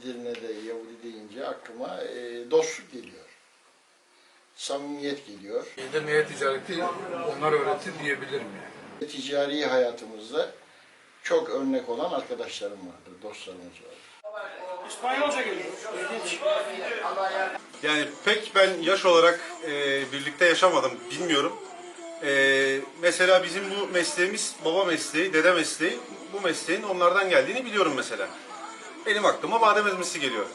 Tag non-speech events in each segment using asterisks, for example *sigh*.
Edirne'de Yahudi deyince aklıma e, dostluk geliyor. Samimiyet geliyor. Edirne'ye ticareti onlar öğretti diyebilirim yani. Ticari hayatımızda çok örnek olan arkadaşlarım vardır, dostlarımız vardır. İspanyolca geliyor. Yani pek ben yaş olarak e, birlikte yaşamadım, bilmiyorum. E, mesela bizim bu mesleğimiz baba mesleği, dede mesleği. Bu mesleğin onlardan geldiğini biliyorum mesela. Benim aklıma badem ezmesi geliyor.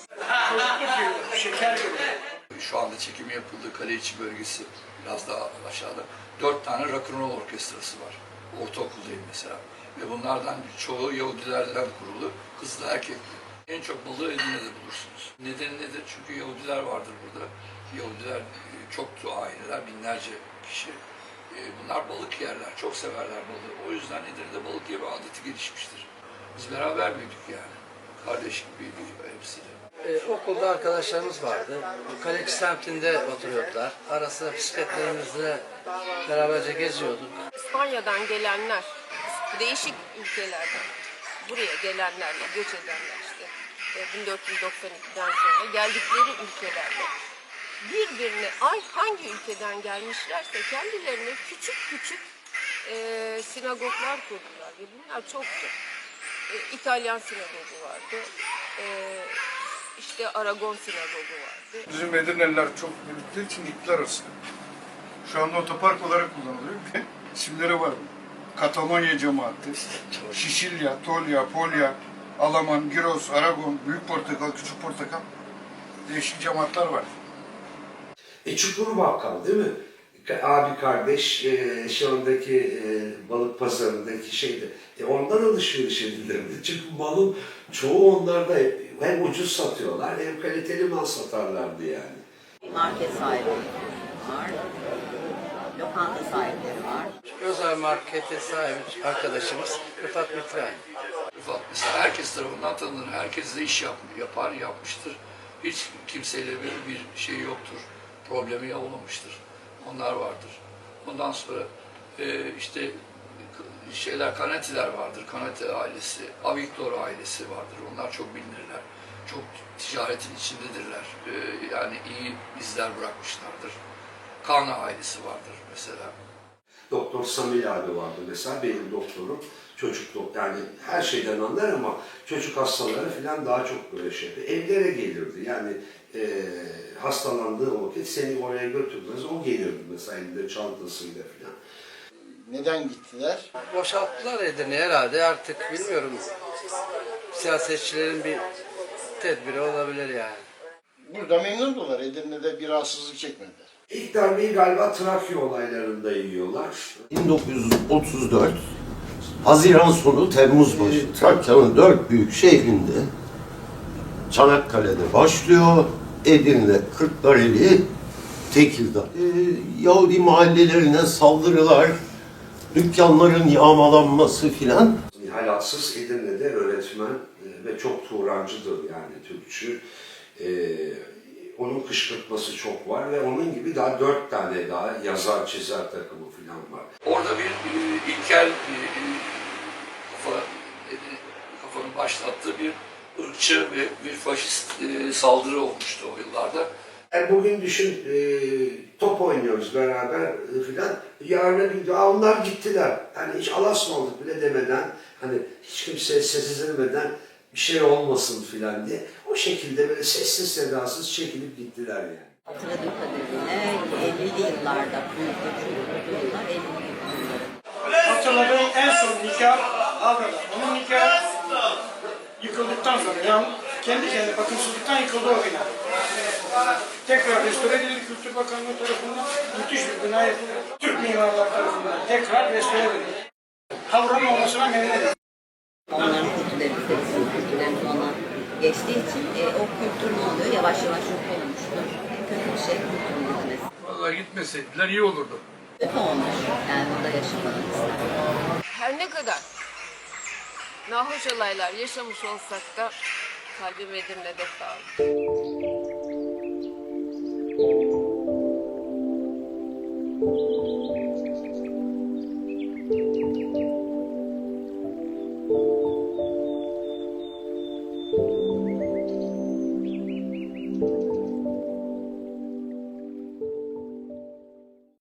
Şeker geliyor. Şu anda çekimi yapıldığı Kaleiçi bölgesi biraz daha aşağıda. Dört tane rock'n'roll orkestrası var. Ortaokuldayım mesela. Ve bunlardan çoğu Yahudilerden kurulu, kızlı erkekli. En çok balığı Edirne'de bulursunuz. Nedeni nedir? Çünkü Yahudiler vardır burada. Yahudiler e, çoktu aileler, binlerce kişi. E, Bunlar balık yerler, çok severler balığı. O yüzden Edirne'de balık yeme adeti gelişmiştir. Biz beraber büyüdük yani. Kardeş gibiydik hepsiyle. Ee, okulda arkadaşlarımız vardı. Kaleci semtinde oturuyordular. Ara sıra bisikletlerimizle beraberce geziyorduk. İspanya'dan gelenler, değişik ülkelerden, buraya gelenlerle, göç edenler işte e, 1492'den sonra geldikleri ülkelerde birbirine ay hangi ülkeden gelmişlerse kendilerine küçük küçük e, sinagoglar kurdular ve bunlar çoktu. E, İtalyan sinagogu vardı, e, işte Aragon sinagogu vardı. Bizim Edirneliler çok büyüdükleri için ipler arası. Şu anda otopark olarak kullanılıyor. *laughs* İsimleri var. Katalonya cemaati, Şişilya, Tolya, Polya, Alaman, Giros, Aragon, Büyük Portakal, Küçük Portakal değişik cemaatler var. E Çukur Bakkal değil mi? Abi kardeş e, şu andaki e, balık pazarındaki şeyde. E ondan alışveriş edilirdi. *laughs* Çünkü malın çoğu onlarda hep hem ucuz satıyorlar hem kaliteli mal satarlardı yani. Market sahipleri var, lokanta sahipleri var. Özel markete sahip arkadaşımız Rıfat Mitray. Rıfat mesela herkes tarafından tanınır. Herkes de iş yap, yapar, yapmıştır. Hiç kimseyle bir, bir şey yoktur. Problemi olmamıştır. Onlar vardır. Ondan sonra e, işte şeyler, Kanatiler vardır. Kanati ailesi, Avigdor ailesi vardır. Onlar çok bilinirler. Çok ticaretin içindedirler. E, yani iyi izler bırakmışlardır. Kana ailesi vardır mesela. Doktor Samil abi vardı mesela benim doktorum. Çocuk doktor yani her şeyden anlar ama çocuk hastaları falan daha çok böyle şeydi. Evlere gelirdi yani e, hastalandığı vakit seni oraya götürmez o gelirdi mesela elinde çantasıyla falan. Neden gittiler? Boşalttılar Edirne herhalde artık bilmiyorum. Siyasetçilerin bir tedbiri olabilir yani. Burada memnundular. Edirne'de bir rahatsızlık çekmediler. İlk darbeyi galiba Trakya olaylarında yiyorlar. 1934 Haziran sonu Temmuz başı Trakya'nın dört büyük şehrinde Çanakkale'de başlıyor. Edirne, Kırklareli, Tekirdağ. Ee, Yahudi mahallelerine saldırılar, dükkanların yağmalanması filan. Nihalatsız Edirne'de öğretmen e, ve çok Turancıdır yani Türkçü. E, onun kışkırtması çok var ve onun gibi daha dört tane daha yazar çizer takımı falan var. Orada bir e, ilkel e, e, kafa, e, kafanın başlattığı bir ırkçı ve bir faşist e, saldırı olmuştu o yıllarda. Yani bugün düşün e, top oynuyoruz beraber filan. Yarın bir gün "Aa, onlar gittiler. Hani hiç alasmalık bile demeden hani hiç kimseye ses edilmeden bir şey olmasın filan diye. O şekilde böyle sessiz sedasız çekilip gittiler yani. Hatırladığım kadarıyla 50'li yıllarda yıllar 50'li yıllar. Hatırladığım en son nikah Avra'da. Onun nikahı yıkıldıktan sonra yani kendi kendine bakımsızlıktan yıkıldı o bina. Tekrar restore edildi Kültür Bakanlığı tarafından. Müthiş bir bina yapıldı. Türk mimarlar tarafından tekrar restore edildi. Havranın olmasına memnun. Onların kültürleri de bizim kültürlerimiz ona geçtiği için e, o kültür ne oluyor? Yavaş yavaş yok olmuştur. En kötü bir şey kültürün gitmesi. Vallahi gitmeseydiler iyi olurdu. Kötü olmuş. Yani burada yaşamanın Her ne kadar nahoş olaylar yaşamış olsak da kalbim Edirne'de kaldı.